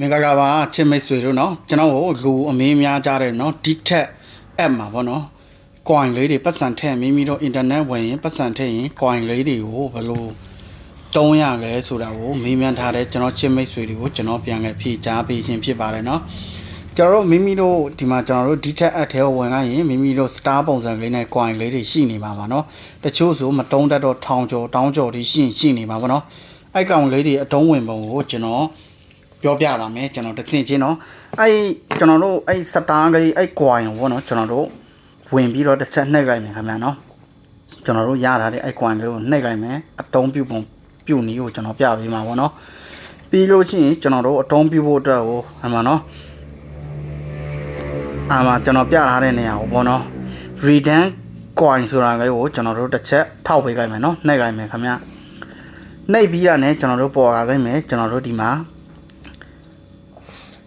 မင်္ဂလာပါချစ်မိတ်ဆွေတို့เนาะကျွန်တော်ကိုလူအမေးများကြတဲ့เนาะ DTech app မှာပေါ့เนาะ coin လေးတွေပတ်စံထည့်မိမိတို့ internet ဝင်ရင်ပတ်စံထည့်ရင် coin လေးတွေကိုဘယ်လိုတုံးရလဲဆိုတာကိုမေးမြန်းထားတဲ့ကျွန်တော်ချစ်မိတ်ဆွေတွေကိုကျွန်တော်ပြန်လည်ဖြေကြားပေးခြင်းဖြစ်ပါတယ်เนาะကျွန်တော်တို့မိမိတို့ဒီမှာကျွန်တော်တို့ DTech app ထဲကိုဝင်လိုက်ရင်မိမိတို့ star ပုံစံလေးနဲ့ coin လေးတွေရှိနေပါပါเนาะတချို့ဆိုမတုံးတတ်တော့ထောင်ကျော်တောင်းကျော်တွေရှိရင်ရှိနေပါပါเนาะအဲ့ကောင်လေးတွေအတုံးဝင်ပုံကိုကျွန်တော် ပြောပြပါမယ်ကျွန်တော်တစ်ဆင့်ချင်းเนาะအဲ့ကျွန်တော်တို့အဲ့စတားလေးအဲ့ကွာရင်ဘောเนาะကျွန်တော်တို့ဝင်ပြီးတော့တစ်ချက်နှိပ်လိုက်မယ်ခင်ဗျာเนาะကျွန်တော်တို့ရထားတဲ့အဲ့ကွာလေးကိုနှိပ်လိုက်မယ်အတုံးပြုတ်ပုံပြုတ်နည်းကိုကျွန်တော်ပြပေးမှာပေါ့เนาะပြီးလို့ရှိရင်ကျွန်တော်တို့အတုံးပြုတ်ဖို့အတွက်ကိုဟမ်မှာเนาะအာမကျွန်တော်ပြထားတဲ့နေရာကိုပေါ့เนาะ return coin ဆိုတာလေးကိုကျွန်တော်တို့တစ်ချက်ထောက်ပေးလိုက်မယ်เนาะနှိပ်လိုက်မယ်ခင်ဗျာနှိပ်ပြီးတာနဲ့ကျွန်တော်တို့ပေါ်လာလိုက်မယ်ကျွန်တော်တို့ဒီမှာ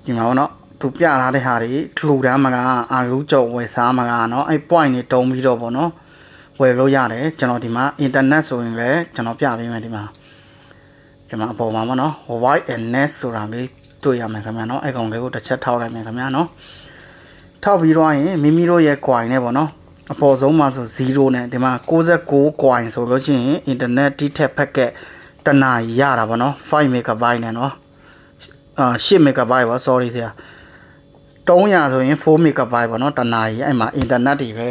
ဒီမှာပေါ့နော်သူပြထားတဲ့ဟာတွေလှူဒန်းမှာကအာလူးကြော်ဝယ်စားမှာကနော်အဲ့ point တွေတုံးပြီးတော့ပေါ့နော်ဝယ်လို့ရတယ်ကျွန်တော်ဒီမှာ internet ဆိုရင်လည်းကျွန်တော်ပြပေးမယ်ဒီမှာကျွန်မအပေါ်မှာပေါ့နော် white and net ဆိုတာလေးတွေ့ရမယ်ခင်ဗျာနော်အဲ့ကောင်လေးကိုတစ်ချက်ထောက်လိုက်မယ်ခင်ဗျာနော်ထောက်ပြီးတော့ရင်မိမိတို့ရဲ့ coin နဲ့ပေါ့နော်အပေါ်ဆုံးမှာဆို0နဲ့ဒီမှာ69 coin ဆိုလို့ရှိရင် internet တိထက် packet တနာရတာပေါ့နော်5 megabyte နဲ့နော် အာ10 megabyte ပါ sorry ဆရာ300ဆိုရင်4 megabyte ပေါ့နော်တနားကြီးအဲ့မှာ internet တွေပဲ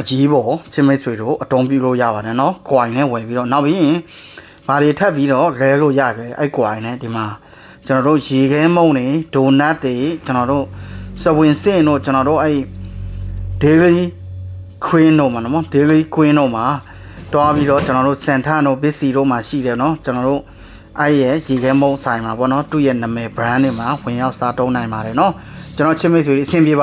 အကြီးပေါ့ချင်းမိတ်ဆွေတို့အတုံးပြလို့ရပါတယ်နော် coin နဲ့ဝယ်ပြီးတော့နောက်ပြီးရင်ဘာတွေထပ်ပြီးတော့လဲလို့ရတယ်အဲ့ coin နဲ့ဒီမှာကျွန်တော်တို့ရေခဲမုံတွေဒိုနတ်တွေကျွန်တော်တို့စဝင်စင်တို့ကျွန်တော်တို့အဲ့ daily queen တို့မှာနော် daily queen တို့မှာတွားပြီးတော့ကျွန်တော်တို့စန်ထန်တို့ဘစ်စီတို့မှာရှိတယ်နော်ကျွန်တော်တို့ အဲ့ရဲ့ရေခဲမုံဆိုင်မှာပေါ့နော်သူ့ရဲ့နာမည် brand တွေမှာဝင်ရောက်စားတုံးနိုင်ပါတယ်နော်ကျွန်တော်ချစ်မိတ်ဆွေတွေအဆင်ပြေပါ